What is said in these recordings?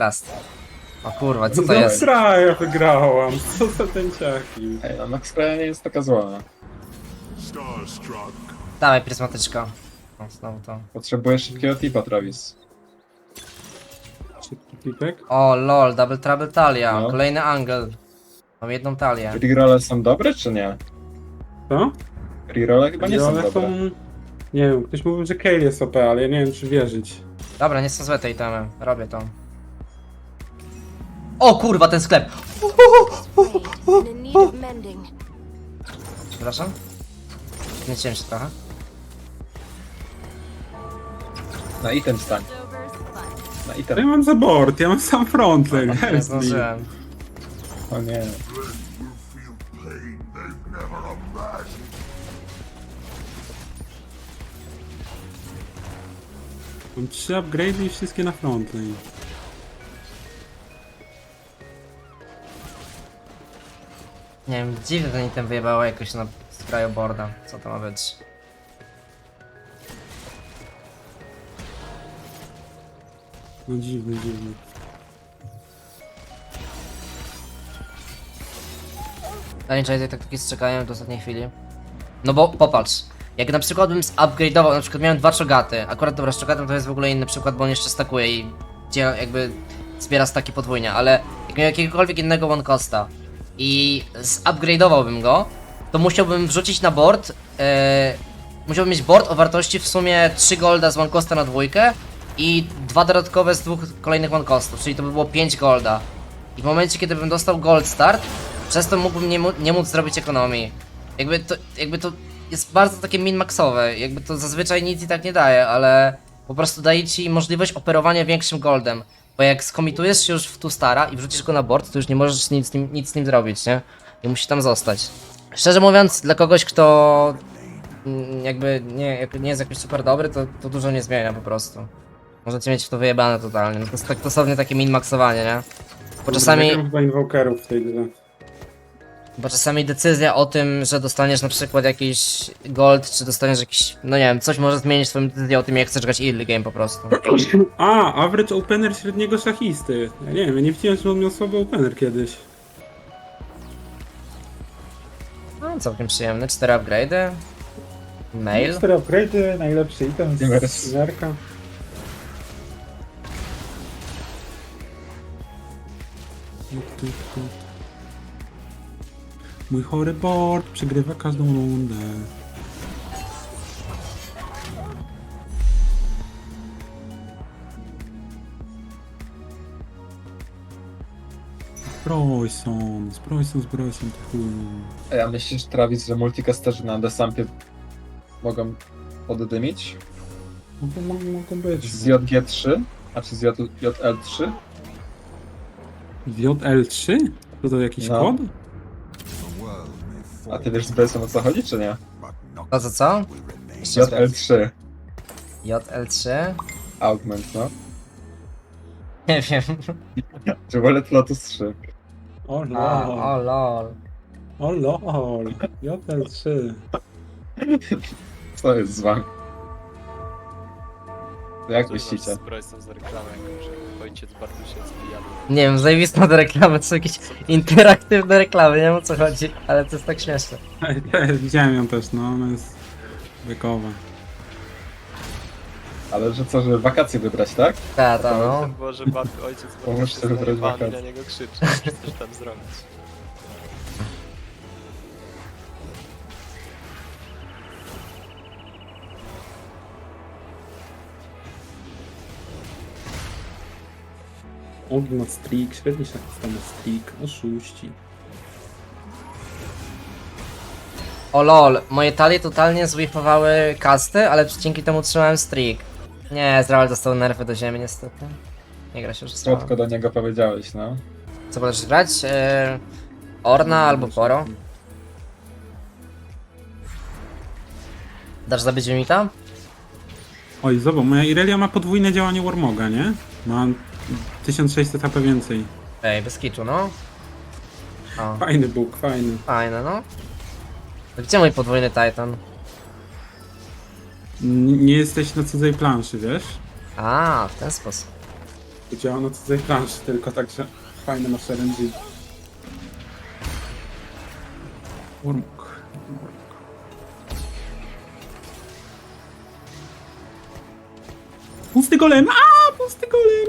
Last. O kurwa, co to Za jest? kraja wygrałam, co za tęciaki. Ej, no Max Kraja nie jest taka zła. Starstruck. Dawaj, pryzmatyczka. O, znowu to. Potrzebujesz szybkiego tipa, Travis. Szybki pipek. O, lol, double trouble talia. No. Kolejny angle. Mam jedną talię. Rerolle są dobre, czy nie? Co? Rerolle chyba nie są ale dobre. są... Nie wiem, ktoś mówił, że Kale jest OP, ale ja nie wiem, czy wierzyć. Dobra, nie są złe te itemy. Robię to. O kurwa, ten sklep! Przepraszam? Znieciłem się trochę. Na item stań. Na Ja item. mam za board, ja mam sam frontline. Nie help me. zdążyłem. O nie. Mam trzy upgrade'y i wszystkie na frontline. Nie wiem, dziwnie ten item wyjebało jakoś na skraju boarda. Co to ma być? No dziwny, dziwny. Zaliczaj tak takie czekają do ostatniej chwili. No bo popatrz. Jak na przykład bym upgrade'ował, na przykład miałem dwa czogaty. Akurat dobra, z czogatem to jest w ogóle inny przykład, bo on jeszcze stakuje i gdzie jakby zbiera staki podwójnie, ale jak miał jakiegokolwiek innego one costa i zupgrade'owałbym go, to musiałbym wrzucić na board. E, musiałbym mieć board o wartości w sumie 3 golda z one costa na dwójkę i dwa dodatkowe z dwóch kolejnych one costów, czyli to by było 5 golda. I w momencie, kiedy bym dostał gold start, przez to mógłbym nie, nie móc zrobić ekonomii. Jakby to, jakby to jest bardzo takie min-maxowe. Jakby to zazwyczaj nic i tak nie daje, ale po prostu daje ci możliwość operowania większym goldem. Bo jak skomitujesz się już w tu stara i wrzucisz go na board, to już nie możesz nic z nim, nic z nim zrobić, nie? I musi tam zostać. Szczerze mówiąc, dla kogoś, kto mm, jakby nie, nie jest jakoś super dobry, to, to dużo nie zmienia po prostu. Możecie mieć w to wyjebane totalnie. No to jest tak takie min-maxowanie, nie? Bo czasami... Invokerów w tej grze. Bo czasami decyzja o tym, że dostaniesz na przykład jakiś gold, czy dostaniesz jakiś, no nie wiem, coś może zmienić twoją decyzję o tym, jak chcesz grać early game po prostu. A, average opener średniego szachisty. Ja nie wiem, ja nie widziałem, że on miał słaby opener kiedyś. No, całkiem przyjemne, cztery upgrade'y. Mail. Cztery upgrade'y, najlepszy item z Zerka. Mój chory board przegrywa każdą rundę. Zbrojson, zbrojson, zbrojson, ty chuj. A myślisz, Travis, że multicasterzy na Desampie mogą poddymić? Mogą, mogą, mogą być. Z JG3? A czy z J- JL3? JL3? To to jakiś No. kod? A ty wiesz z BS-em o co chodzi, czy nie? To co, co? Jeszcze raz. JL3. JL3? Augment, no. Nie wiem. Czy Wallet Lotus 3? O A, lol. o lol. O lol. JL3. Co jest z wami? Jak myślicie? Z reklamą, jako że ojciec Bartusiecki jadł. Nie wiem, zajebiste te reklamy, to są jakieś interaktywne reklamy, nie wiem o co chodzi, ale to jest tak śmieszne. Widziałem ją też, no, ona jest wiekowa. Ale że co, żeby wakacje wybrać, tak? Ta, ta, To no. było, że Bart, ojciec Bartusiecki sobie wybrać wakacje. na niego krzyczy, co chcesz tam zrobić. Ogi ma streak, średni szachista ma streak, oszuści. O lol, moje talie totalnie zwipowały kasty, ale dzięki temu trzymałem streak. Nie, Zrael dostał nerfy do ziemi niestety. Nie gra się już z. Słodko do niego powiedziałeś, no. Co będziesz grać? Yy, Orna albo Poro? Dasz zabić Mimita? Oj, zobacz, moja Irelia ma podwójne działanie Warmoga, nie? Ma 1600 HP więcej. Ej, bez kiczu, no. O, Fajny Bóg, fajny. fajne, no. Gdzie mój podwójny Titan? N nie jesteś na cudzej planszy, wiesz? A, w ten sposób. Działa na cudzej planszy, tylko tak, że fajne masz RNG. Warmok. Pusty golem! A, pusty golem!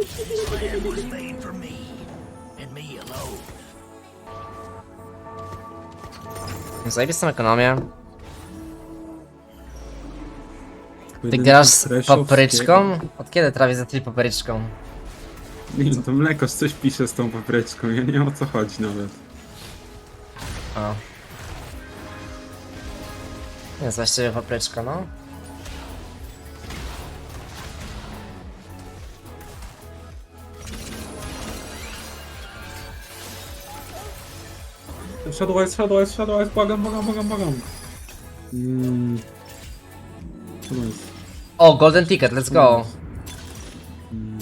Zajebistą ekonomię. Ty grasz z papryczką? Od kiedy trawię za ty papryczką? Nie no, to mlekosz coś pisze z tą papryczką, ja nie wiem o co chodzi nawet. O. Jest właściwie papryczka, no. Shadowise, Shadowise, Shadowise, błagam, błagam, błagam, błagam. Mm. O, golden ticket, let's go. Mm.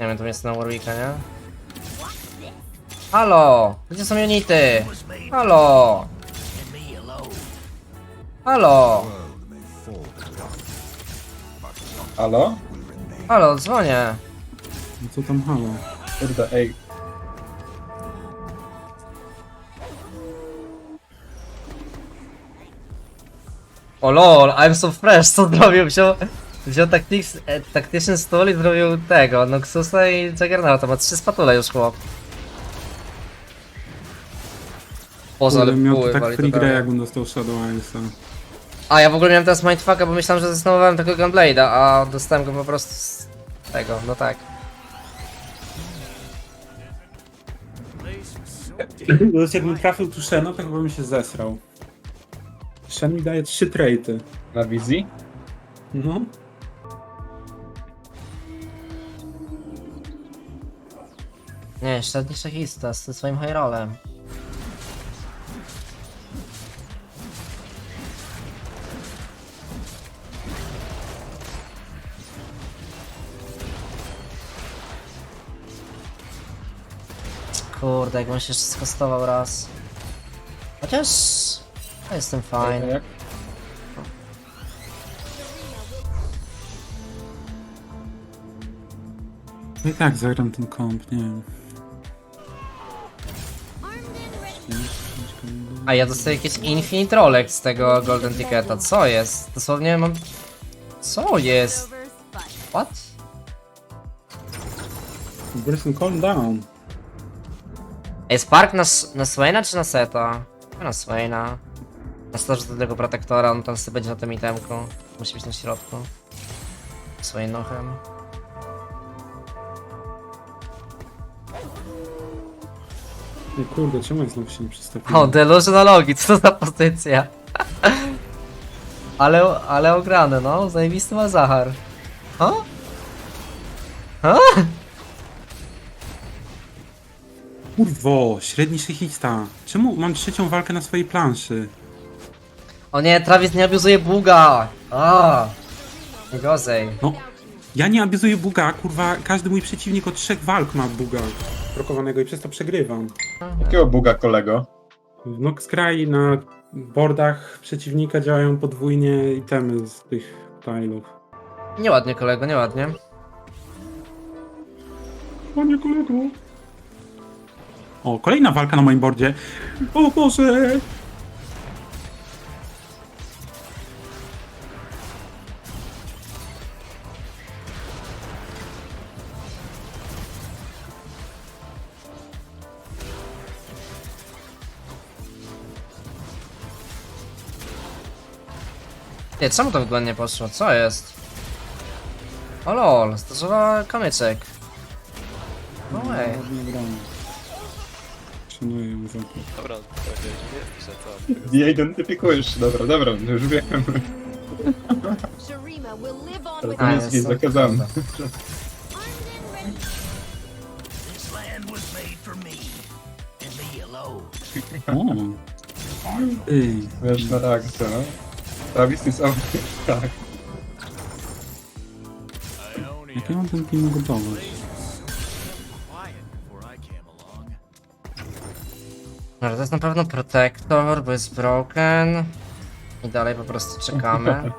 Nie wiem, to jest na Warwicka, nie? Halo! Gdzie są unity? Halo! Halo! Halo? Halo, dzwonię. No co tam halo? Kurde, ej. O lol, I'm so fresh, co zrobił? Wziął, wziął tactics, e, Tactician Stool i zrobił tego, Noxusa i Juggernauta, ma trzy spatule już chłop. Poza Kurde, miał to buły tak free grę, totalnie. jakbym dostał Shadowise'a. A ja w ogóle miałem teraz mindfucka, bo myślałem, że zastosowałem tego Gunblade'a, a dostałem go po prostu z tego, no tak. Jakbym trafił tu Shena, to chyba bym się zesrał. Shen mi daje trzy traity. Na wizji? No. Nie, średni szachista z tym swoim high rollem. Kurde, jakbym się jeszcze skostował raz. Chociaż... Ja jestem fajny. Jak? No i tak zagram ten komp, nie wiem. A ja dostaję jakieś Infinite Rolex z tego Golden Ticketa. Co jest? Dosłownie mam... Co jest? What? Bryson, calm down. Jest park na, na Swaina czy na Seta? Chyba Na Swaina. Na starze do tego protektora, on tam sobie będzie na tym itemku. Musi być na środku. Swainochem. Nie, kurde, czemu ja znowu się nie przestawiłem? O, Delusional Logi, co za pozycja. ale, ale ograne, no. Zajebisty ma Zachar. Ha? Ha? Kurwo, średni szechista. Czemu mam trzecią walkę na swojej planszy? O nie, Travis nie abuzuje buga. A. Gorzej. No, ja nie abizuję buga, kurwa, każdy mój przeciwnik od trzech walk ma buga blokowanego i przez to przegrywam. Jakiego buga kolego? W Noxcry na boardach przeciwnika działają podwójnie itemy z tych tilów. Nieładnie kolego, nieładnie. Panie kolego. O, kolejna walka na moim boardzie. O Boże! Nie, czemu to wygodnie poszło? Co jest? O lol, zdarzyła kamyczek. No way. Ładnie gramy. Szanuję ją za to. Dobra, trochę nie piszę, co? Nie identyfikujesz. Dobra, dobra, już wiem. Sharima will live on to jest jest to- zakazane. and. O! Ej, Wiesz, na reakcję, no. Travis jest obry, tak. jak ja mam ten team gotować? Dobra, to jest na pewno Protector, bo jest broken. I dalej po prostu czekamy.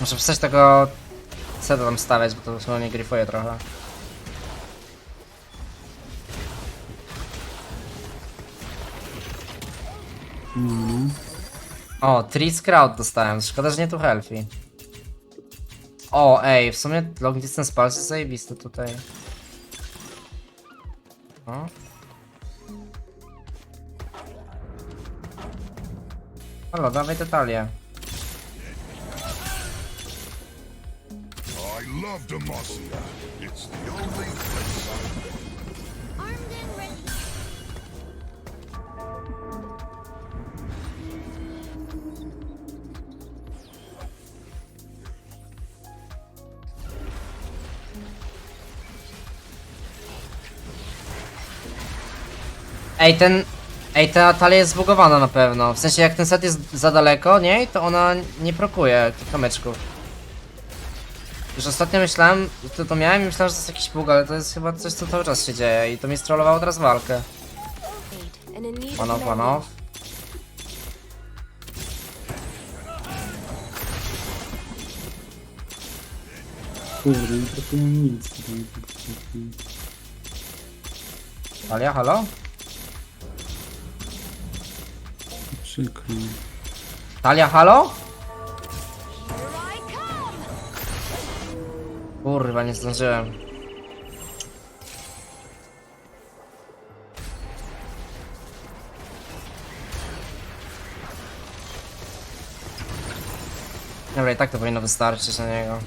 Muszę przestać tego seta tam stawiać, bo to mnie gryfuje trochę. No. O, Trees Crowd dostałem, szkoda, że nie tu Healthy. O, ej, w sumie long distance pulse jest zajebisty tutaj. O. Halo, dawaj detalię. I love Demacia. It's the only Ej, ten... Ej, ta talia jest zbugowana na pewno. W sensie, jak ten set jest za daleko, nie? To ona nie prokuje kamyczków. Już ostatnio myślałem, to, to miałem i myślałem, że to jest jakiś bug, ale to jest chyba coś, co cały czas się dzieje i to mi strollowało teraz walkę. One of off, one off. Kurde, nie trafiłem nic. Talia, halo? Przykro. Talia, halo? Kurwa, nie zdążyłem. Dobra, i tak to powinno wystarczyć na niego.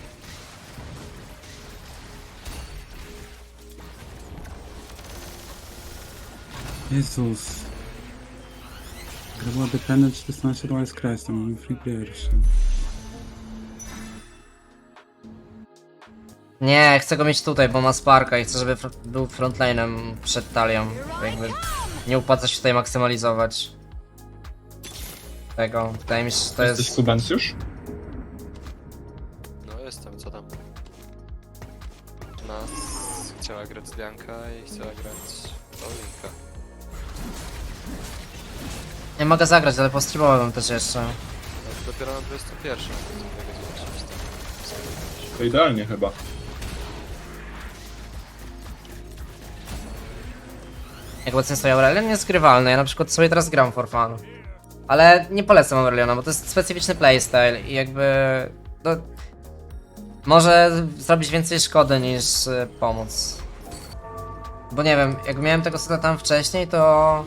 Jezus. Gra czy to znaczy Royal Crest, to mamy free pierwszy. Nie, chcę go mieć tutaj, bo ma Sparka i chcę, żeby fr był frontline'em przed talią. Jakby nie opłaca się tutaj maksymalizować tego. Wydaje mi się, że to Jesteś jest... Kubens już? No jestem, co tam? Nas chciała grać Dianka i chciała grać Nie mogę zagrać, ale postreamowałem też jeszcze. No to dopiero na 21. to tego zobaczyć tam. To idealnie chyba. Jak obecnie stoi Aurelion, jest grywalny. Ja na przykład sobie teraz gram for fun. Ale nie polecam Aureliona, bo to jest specyficzny playstyle i jakby... No, może zrobić więcej szkody niż y, pomóc. Bo nie wiem, jak miałem tego seta tam wcześniej, to...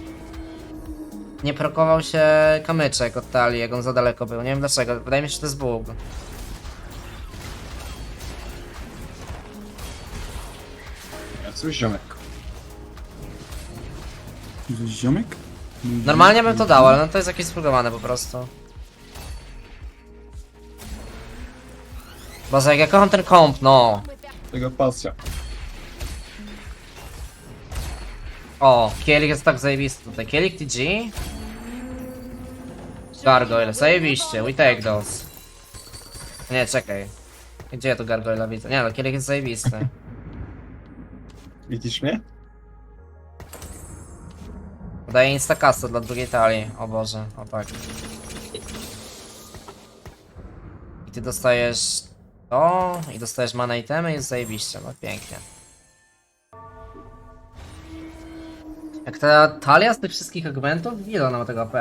Nie prokował się kamyczek od talii, jak on za daleko był. Nie wiem dlaczego, wydaje mi się, że to jest. Ja coś ziomek. Ziomek? Normalnie bym to dał, ale no to jest jakieś splugowane po prostu. Boże, jak ja kocham ten komp, no. Tego pasja. O, Kielik jest tak zajebisty tutaj. Kielik TG? Gargoyle, zajebiście, we take those. Nie, czekaj. Gdzie ja tu Gargoyla widzę? Nie no, Kielik jest zajebisty. Widzisz mnie? Daję instacasta dla drugiej talii. O Boże, o tak. I ty dostajesz to i dostajesz mana itemy jest zajebiście, no pięknie. Jak ta talia z tych wszystkich augmentów, ile ona ma tego AP?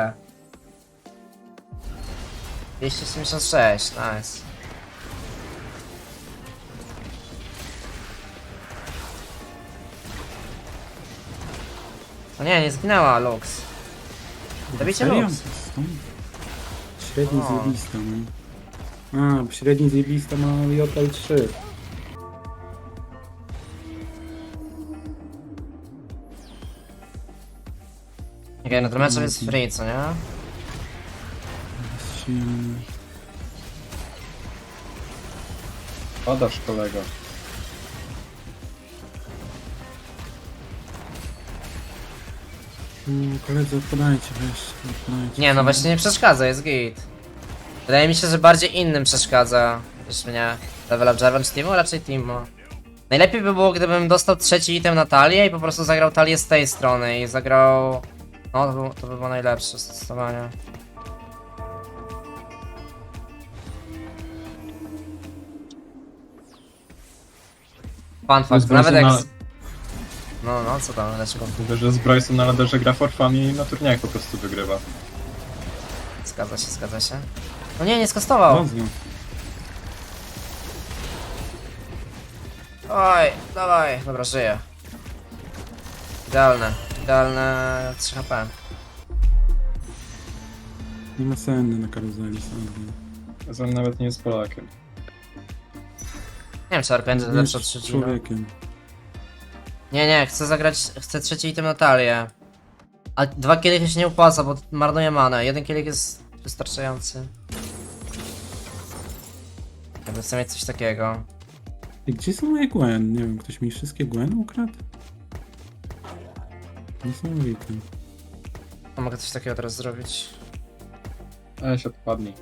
276, nice. O nie, nie zginęła Lux. Zabijcie Serio? Lux. Średni O. zjebista, no. A, średni zjebista ma JL 3. Okej, no to mecz jest free, co nie? Padasz kolego. Mm, Koledzy, odpadajcie, weź, odpadajcie. Nie, no właśnie nie przeszkadza, jest git. Wydaje mi się, że bardziej innym przeszkadza niż mnie. Level up Jarvan czy Timo? Raczej Timo. Najlepiej by było, gdybym dostał trzeci item na talię i po prostu zagrał talię z tej strony i zagrał... No, to, by- to by było najlepsze stosowanie. Fun fact, nawet jak... na- No, no, co tam, dlaczego? Mówię, że z Bryson na laderze gra for fun i na turniejach po prostu wygrywa. Zgadza się, zgadza się. No nie, nie skastował. Rozumiem. Oj, dawaj, dobra, żyję. Idealne, idealne 3 HP. Nie ma senny na karuzeli, sądzę. Zon nawet nie jest Polakiem. Nie wiem, czy Jest lepszy od trzeciego. człowiekiem. Nie, nie, chcę zagrać, chcę trzeci item na talię. A dwa kielichy się nie opłaca, bo marnuje manę. Jeden kielich jest wystarczający. Jakby chcę mieć coś takiego. I gdzie są moje Gwen? Nie wiem, ktoś mi wszystkie Gwen ukradł? Niesamowite. A mogę coś takiego teraz zrobić? Ale się odpadnij.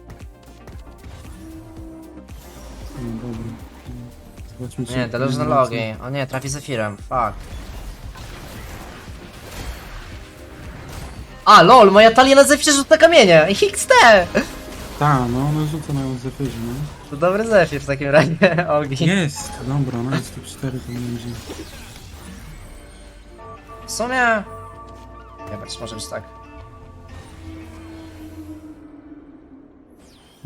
No dobra. Czy... Nie, delusion logi. O nie, trafi Zefirem, fuck. A, lol, moja talia na Zefirze rzut na kamienie! XT! Ta, no ona rzuca na Zefirze, no. To dobry Zefir w takim razie, Ogi. Jest! Dobra, no jest tu 4 to będzie. W sumie... Nie patrz, może być tak.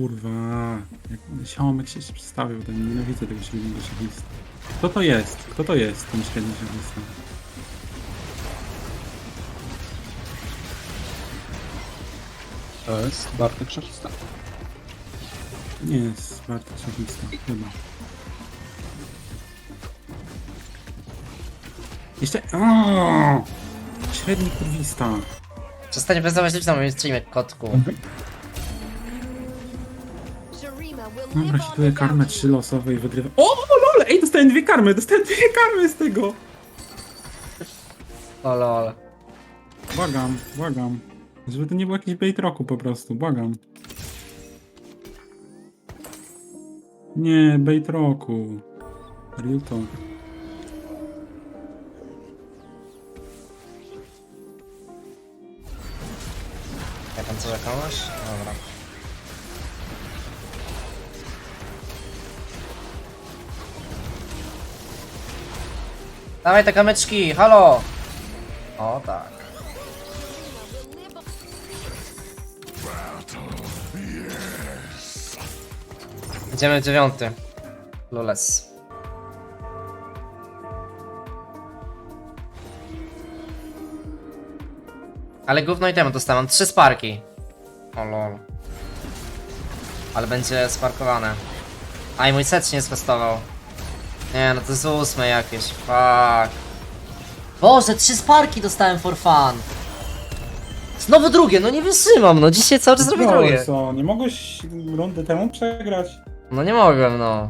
Kurwa, jak ziomek się przedstawił, ten nienawidzę tego średniego szachista. Kto to jest? Kto to jest, ten średni szachista? To jest Bartek Szachista. Nie jest Bartek szachista, chyba. Jeszcze... Aaaa! Średni kurwista. Przestań prezentować ludzi na moim streamie, kotku. Dobra, hituję karmę trzy losowe i wygrywa. O, lol! Ej, dostałem dwie karmy, dostałem dwie karmy z tego! O lol. Błagam, błagam. Żeby to nie było jakiś bait roku po prostu, błagam. Nie, bait roku. Real talk. Jak tam co komuś? Dobra. Dawaj te kamyczki, halo! O tak. Idziemy w dziewiąty. Lules. Ale gówno i temu dostałem. Trzy sparki. O lol. Ale będzie sparkowane. A i mój set się nie skostował. Nie, no to jest ósme jakieś. Fuck. Boże, trzy sparki dostałem for fun. Znowu drugie, no nie wytrzymam, no dzisiaj cały czas robię drugie. co, nie mogłeś rundę temu przegrać? No nie mogłem, no.